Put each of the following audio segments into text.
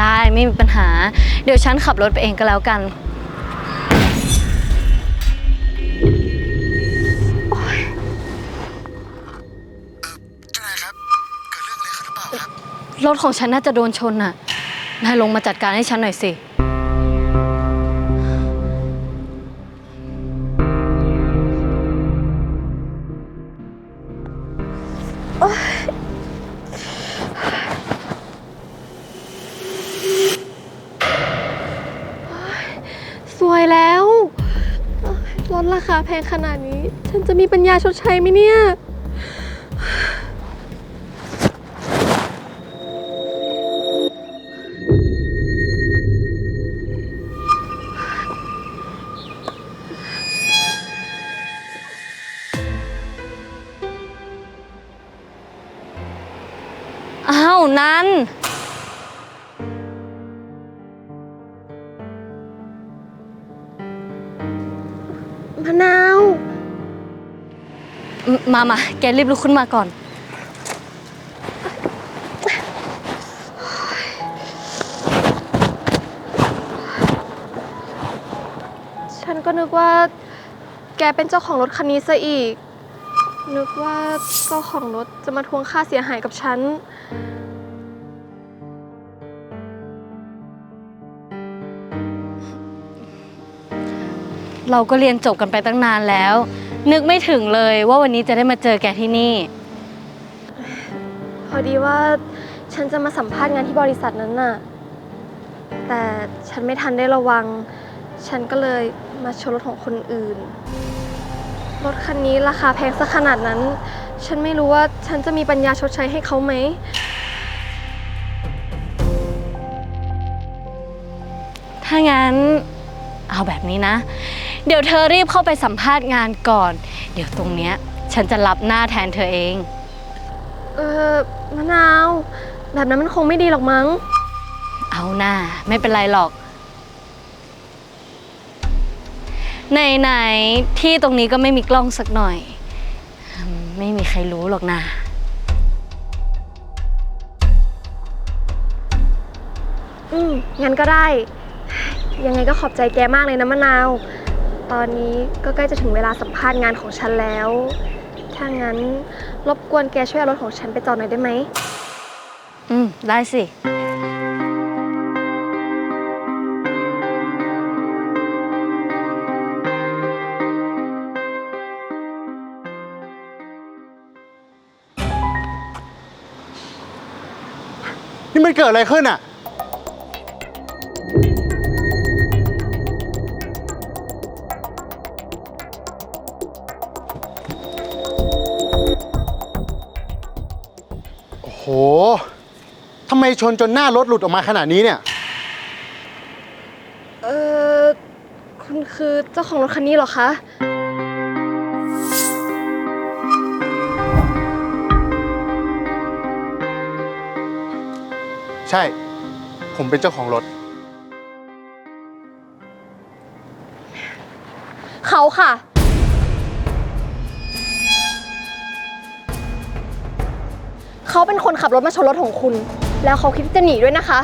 ได้ไม่มีปัญหา เดี๋ยวฉันขับรถไปเองก็แล้วกันเจ้านายครับ เกิดเรื่องอะไรขึ้นหรือเปล่าครับ รถของฉันน่าจะโดนชนน่ะนายลงมาจัดการให้ฉันหน่อยสิ ราคาแพงขนาดนี้ ฉันจะมีปัญญาชดใช้ไหมเนี่ย มะนาว มมามาแกรีบลุกขึ้นมาก่อน ฉันก็นึกว่า แกเป็นเจ้าของรถคันนี้ซะอีก นึกว่าเจ้าของรถจะมาทวงค่าเสียหายกับฉัน เราก็เรียนจบกันไปตั้งนานแล้ว นึกไม่ถึงเลยว่าวันนี้จะได้มาเจอแกที่นี่ พอดีว่าฉันจะมาสัมภาษณ์งานที่บริษัทนั้นน่ะ แต่ฉันไม่ทันได้ระวัง ฉันก็เลยมาชนรถของคนอื่น รถคันนี้ราคาแพงซะขนาดนั้น ฉันไม่รู้ว่าฉันจะมีปัญญาชดใช้ให้เขาไหม ถ้างั้นเอาแบบนี้นะ เดี๋ยวเธอรีบเข้าไปสัมภาษณ์งานก่อน เดี๋ยวตรงเนี้ยฉันจะรับหน้าแทนเธอเอง เออมะนาว แบบนั้นมันคงไม่ดีหรอกมั้ง เอาหน้าไม่เป็นไรหรอก ไหนๆที่ตรงนี้ก็ไม่มีกล้องสักหน่อยอืมไม่มีใครรู้หรอกนะอืมงั้นก็ได้ ยังไงก็ขอบใจแกมากเลยนะมะนาว ตอนนี้ก็ใกล้จะถึงเวลาสัมภาษณ์งานของฉันแล้ว ถ้างั้นรบกวนแกช่วยเอารถของฉันไปจอดหน่อยได้ไหม อืม ได้สิ นี่มันเกิดอะไรขึ้นอะ ทำไมชนจนหน้ารถหลุดออกมาขนาดนี้เนี่ย เออคุณคือเจ้าของรถคันนี้เหรอคะ ใช่ ผมเป็นเจ้าของรถ เขาค่ะ เขาเป็นคนขับรถมาชนรถของคุณ แล้วเขาคิดจะหนีด้วยนะคะ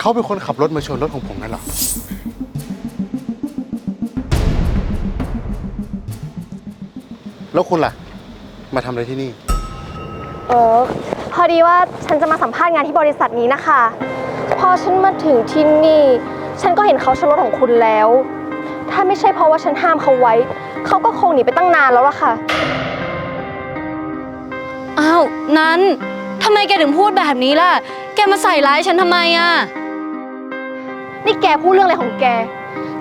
เขาเป็นคนขับรถมาชนรถของผมนั่นเหรอ แล้วคุณล่ะ มาทำอะไรที่นี่ เออพอดีว่าฉันจะมาสัมภาษณ์งานที่บริษัทนี้นะคะ พอฉันมาถึงที่นี่ ฉันก็เห็นเขาชนรถของคุณแล้ว ถ้าไม่ใช่เพราะว่าฉันห้ามเขาไว้ เขาก็คงหนีไปตั้งนานแล้วล่ะค่ะ อ้าว นั้นทำไมแกถึงพูดแบบนี้ล่ะ แกมาใส่ร้ายฉันทำไมอะ นี่แกพูดเรื่องอะไรของแก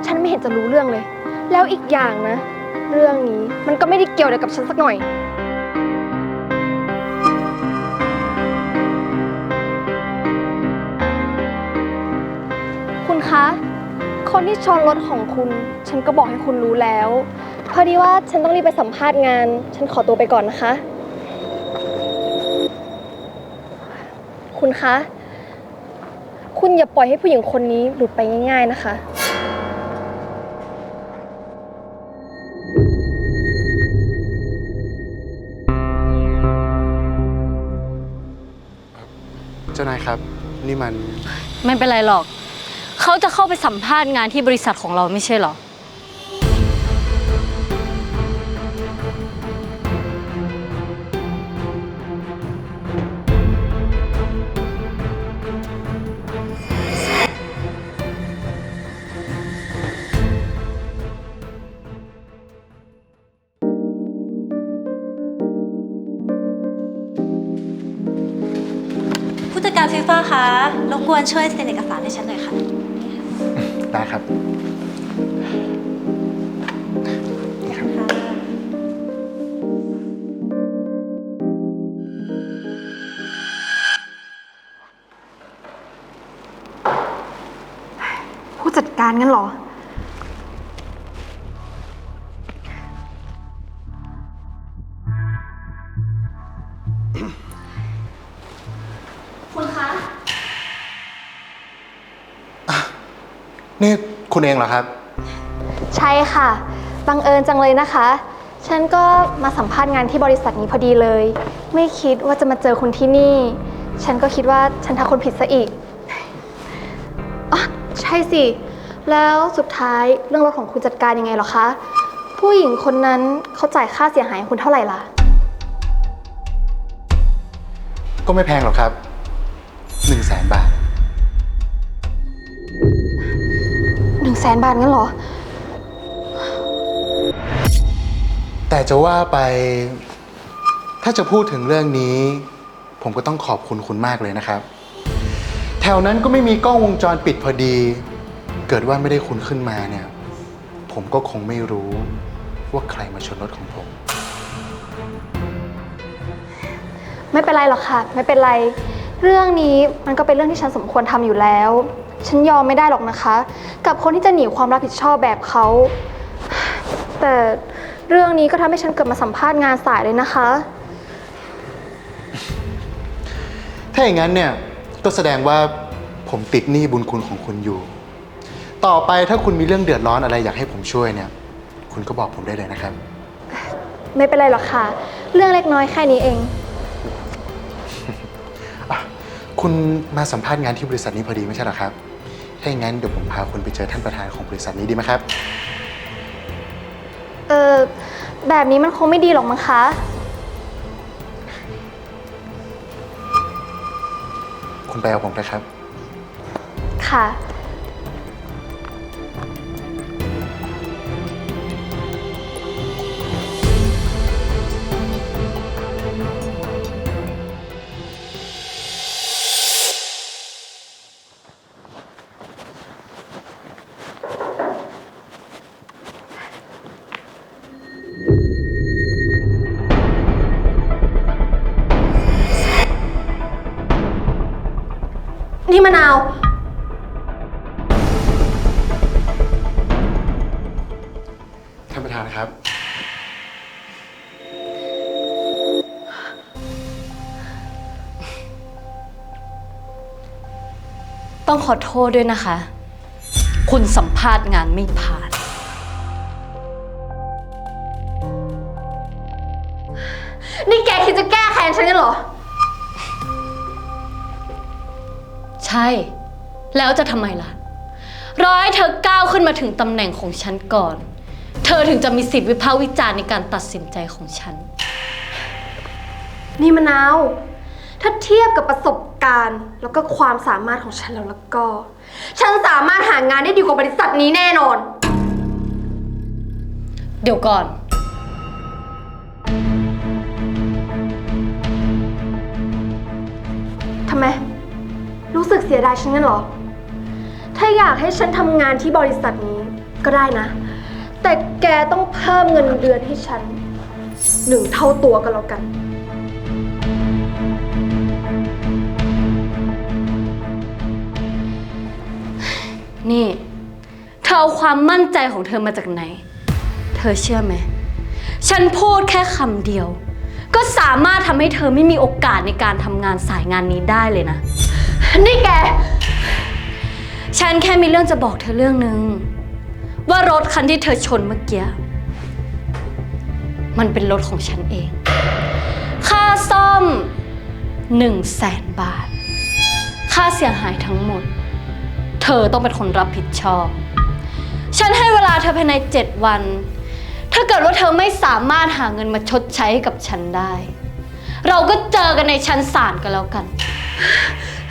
ฉันไม่เห็นจะรู้เรื่องเลย แล้วอีกอย่างนะ เรื่องนี้มันก็ไม่ได้เกี่ยวอะไรกับฉันสักหน่อย คุณคะ คนที่ชนรถของคุณ ฉันก็บอกให้คุณรู้แล้ว พอดีว่าฉันต้องรีบไปสัมภาษณ์งาน ฉันขอตัวไปก่อนนะคะ คุณคะ คุณอย่าปล่อยให้ผู้หญิงคนนี้หลุดไปง่าย ๆ นะคะเจ้านายครับ นี่มัน ไม่เป็นไรหรอก เขาจะเข้าไปสัมภาษณ์งานที่บริษัทของเราไม่ใช่เหรอ ผู้จัดการฟีฟ่าคะ รบกวนช่วยเซ็นเอกสารให้ฉันหน่อยค่ะ ได้ครับนี่ครับ ผู้จัดการงั้นเหรอ คุณเองเหรอครับ ใช่ค่ะ บังเอิญจังเลยนะคะ ฉันก็มาสัมภาษณ์งานที่บริษัทนี้พอดีเลย ไม่คิดว่าจะมาเจอคุณที่นี่ ฉันก็คิดว่าฉันทักคนผิดซะอีกอ๋อใช่สิ แล้วสุดท้ายเรื่องรถของคุณจัดการยังไงเหรอคะ ผู้หญิงคนนั้นเขาจ่ายค่าเสียหายให้คุณเท่าไหร่ล่ะ ก็ไม่แพงหรอกครับ1นึ่งแสนบาท นึ่งแสนบาทงั้นเหรอ แต่จะว่าไป ถ้าจะพูดถึงเรื่องนี้ ผมก็ต้องขอบคุณคุณมากเลยนะครับ แถวนั้นก็ไม่มีกล้องวงจรปิดพอดี เกิดว่าไม่ได้คุณขึ้นมาเนี่ย ผมก็คงไม่รู้ว่าใครมาชนรถของผม ไม่เป็นไรหรอกค่ะ ไม่เป็นไร เรื่องนี้มันก็เป็นเรื่องที่ฉันสมควรทำอยู่แล้ว ฉันยอมไม่ได้หรอกนะคะ กับคนที่จะหนีความรับผิดชอบแบบเขา แต่เรื่องนี้ก็ทำให้ฉันเกิดมาสัมภาษณ์งานสายเลยนะคะ ถ้าอย่างนั้นเนี่ยก็แสดงว่าผมติดหนี้บุญคุณของคุณอยู่ ต่อไปถ้าคุณมีเรื่องเดือดร้อนอะไรอยากให้ผมช่วยเนี่ย คุณก็บอกผมได้เลยนะครับ ไม่เป็นไรหรอกค่ะ เรื่องเล็กน้อยแค่นี้เอง คุณมาสัมภาษณ์งานที่บริษัทนี้พอดีไม่ใช่เหรอครับ ถ้าอย่างนั้นเดี๋ยวผมพาคุณไปเจอท่านประธานของบริษัทนี้ดีไหมครับ เออแบบนี้มันคงไม่ดีหรอกมั้งคะ คุณไปเอาผมนะครับ ค่ะ มะนาว ท่านประธานครับ ต้องขอโทษด้วยนะคะ คุณสัมภาษณ์งานไม่ผ่าน นี่แกคิดจะแก้แค้นฉันกันเหรอ ใช่ แล้วจะทำไมล่ะ ร้อยเธอก้าวขึ้นมาถึงตำแหน่งของฉันก่อน เธอถึงจะมีสิทธิวิพากษ์วิจารณ์ในการตัดสินใจของฉัน นี่มะนาว ถ้าเทียบกับประสบการณ์ แล้วก็ความสามารถของฉันแล้วแล้วก็ ฉันสามารถหางานได้ดีกว่าบริษัทนี้แน่นอน เดี๋ยวก่อน ทำไม รู้สึกเสียดายฉันงั้นเหรอ ถ้าอยากให้ฉันทำงานที่บริษัทนี้ก็ได้นะ แต่แกต้องเพิ่มเงินเดือนให้ฉันหนึ่งเท่าตัวก็แล้วกัน นี่ เธอเอาความมั่นใจของเธอมาจากไหน เธอเชื่อไหม ฉันพูดแค่คำเดียว ก็สามารถทำให้เธอไม่มีโอกาสในการทำงานสายงานนี้ได้เลยนะ นี่แก ฉันแค่มีเรื่องจะบอกเธอเรื่องหนึ่งว่ารถคันที่เธอชนเมื่อกี้ มันเป็นรถของฉันเอง ค่าซ่อมหนึ่งแสนบาท ค่าเสียหายทั้งหมด เธอต้องเป็นคนรับผิดชอบ ฉันให้เวลาเธอภายใน7วัน ถ้าเกิดว่าเธอไม่สามารถหาเงินมาชดใช้ให้กับฉันได้ เราก็เจอกันในชั้นศาลกันแล้วกัน ไ